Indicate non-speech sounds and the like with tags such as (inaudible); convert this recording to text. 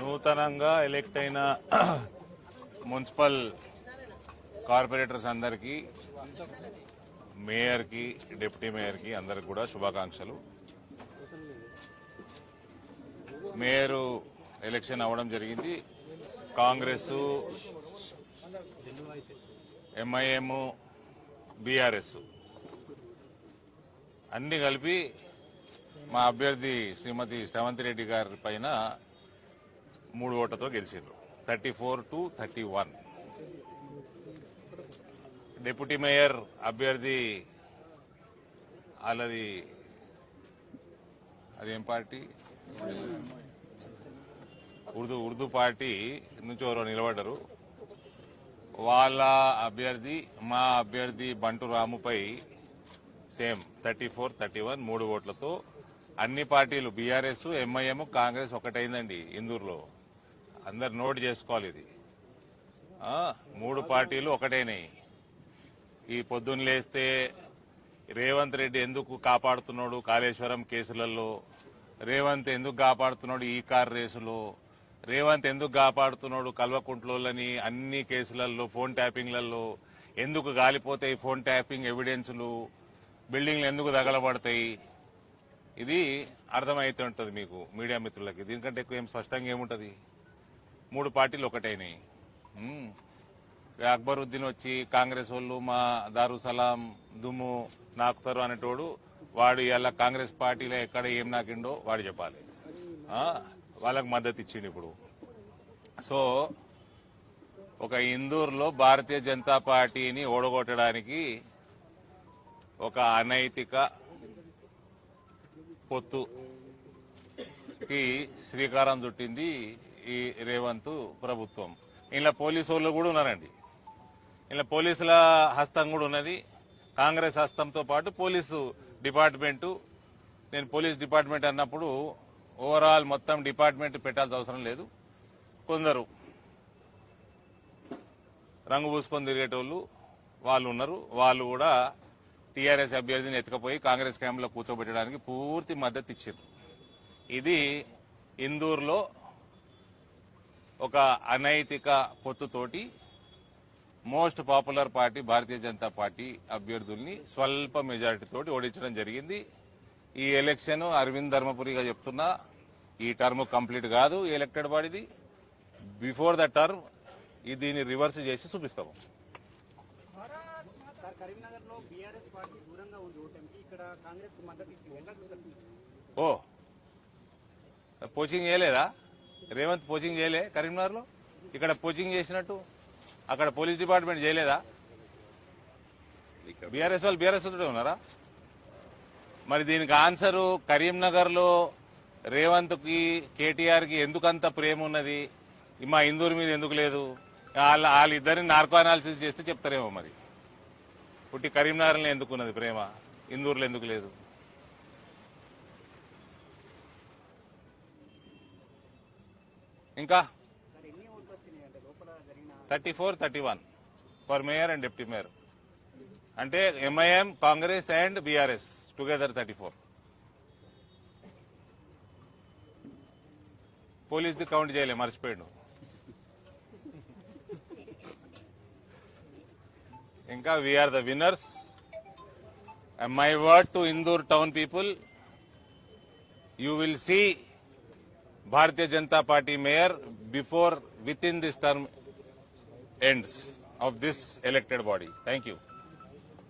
నూతనంగా ఎలెక్ట్ అయిన (clears throat) municipal corporators అందరికీ మేయర్కి డిప్యూటీ మేయర్కి అందరికి కూడా శుభాకాంక్షలు. మేయరు ఎలక్షన్ అవ్వడం జరిగింది. కాంగ్రెస్ ఎంఐఎం బీఆర్ఎస్ అన్ని కలిపి మా అభ్యర్థి శ్రీమతి శ్రవంతి రెడ్డి గారి పైన మూడు ఓట్లతో గెలిచిండ్రు. Thirty four to thirty one. Deputy mayor అభ్యర్థి వాళ్ళది అదేం పార్టీ? ఉర్దూ ఉర్దూ పార్టీ నుంచి ఎవరో నిలబడ్డారు. వాళ్ళ అభ్యర్థి మా అభ్యర్థి Bantu రాముపై same thirty four thirty one మూడు ఓట్లతో అన్ని పార్టీలు బీఆర్ఎస్ ఎంఐఎం కాంగ్రెస్ ఒకటైందండి ఇందూరులో. అందరు నోట్ చేసుకోవాలి ఇది. మూడు పార్టీలు ఒకటేనాయి. ఈ పొద్దున్న లేస్తే రేవంత్ రెడ్డి ఎందుకు కాపాడుతున్నాడు కాళేశ్వరం కేసులలో? రేవంత్ ఎందుకు కాపాడుతున్నాడు ఈ కార్ రేసులో? రేవంత్ ఎందుకు కాపాడుతున్నాడు కల్వకుంట్లోని అన్ని కేసులలో ఫోన్ ట్యాపింగ్లలో? ఎందుకు గాలిపోతాయి ఫోన్ ట్యాపింగ్ ఎవిడెన్సులు? బిల్డింగ్లు ఎందుకు తగలబడతాయి? ఇది అర్థమైతుంటది మీకు మీడియా మిత్రులకి. దీనికంటే ఎక్కువ ఏం స్పష్టంగా ఏముంటుంది? మూడు పార్టీలు ఒకటైనాయి. అక్బరుద్దీన్ వచ్చి కాంగ్రెస్ వాళ్ళు మా దారు సలాం దుమ్ము నాకుతారు అనేటోడు వాడు ఇలా కాంగ్రెస్ పార్టీలో ఎక్కడ ఏం నాకిండో వాడు చెప్పాలి. వాళ్ళకి మద్దతు ఇచ్చిండు ఇప్పుడు. సో ఒక ఇందూరులో భారతీయ జనతా పార్టీని ఓడగొట్టడానికి ఒక అనైతిక పొత్తుకి శ్రీకారం చుట్టింది ఈ రేవంత్ ప్రభుత్వం. ఇలా పోలీసు వాళ్ళు కూడా ఉన్నారండి. ఇలా పోలీసుల హస్తం కూడా ఉన్నది. కాంగ్రెస్ హస్తంతో పాటు పోలీసు డిపార్ట్మెంటు. నేను పోలీస్ డిపార్ట్మెంట్ అన్నప్పుడు ఓవరాల్ మొత్తం డిపార్ట్మెంట్ పెట్టాల్సిన అవసరం లేదు. కొందరు రంగు పూసుకొని తిరిగేటోళ్ళు వాళ్ళు ఉన్నారు. వాళ్ళు కూడా టీఆర్ఎస్ అభ్యర్థిని ఎత్తుకపోయి కాంగ్రెస్ క్యాంపులో కూర్చోబెట్టడానికి పూర్తి మద్దతు ఇచ్చారు. ఇది ఇందూరులో ఒక అనైతిక పొత్తుతోటి most popular party Bharatiya Janata Party అభ్యర్థుల్ని స్వల్ప మెజారిటీతో ఓడించడం జరిగింది. ఈ ఎలక్షన్ అరవింద్ ధర్మపురిగా చెప్తున్నా ఈ టర్మ్ కంప్లీట్ కాదు ఎలక్టెడ్ బాడీది బిఫోర్ ద టర్మ్ దీన్ని రివర్స్ చేసి చూపిస్తాము. ఓ కోచింగ్ వేయలేదా? రేవంత్ కోచింగ్ చేయలే కరీంనగర్లో ఇక్కడ కోచింగ్ చేసినట్టు? అక్కడ పోలీస్ డిపార్ట్మెంట్ చేయలేదా? బీఆర్ఎస్ వాళ్ళు బీఆర్ఎస్ ఉన్నారా? మరి దీనికి ఆన్సర్ కరీంనగర్లో రేవంత్కి కేటీఆర్కి ఎందుకంత ప్రేమ ఉన్నది? మా ఇందూరు మీద ఎందుకు లేదు? వాళ్ళ వాళ్ళిద్దరిని నార్కో అనాలిసిస్ చేస్తే చెప్తారేమో మరి. పుట్టి కరీంనగర్లో ఎందుకు ఉన్నది ప్రేమ? ఇందూరులో ఎందుకు లేదు? ఇంకా thirty four thirty one for mayor and deputy mayor. అంటే MIM Congress and BRS together thirty four. పోలీస్ది count చేయలే మర్చిపోయాడు. ఇంకా we're the winners my word to Indur town people you will see Bharatiya Janata Party mayor before within this term ends of this elected body. Thank you.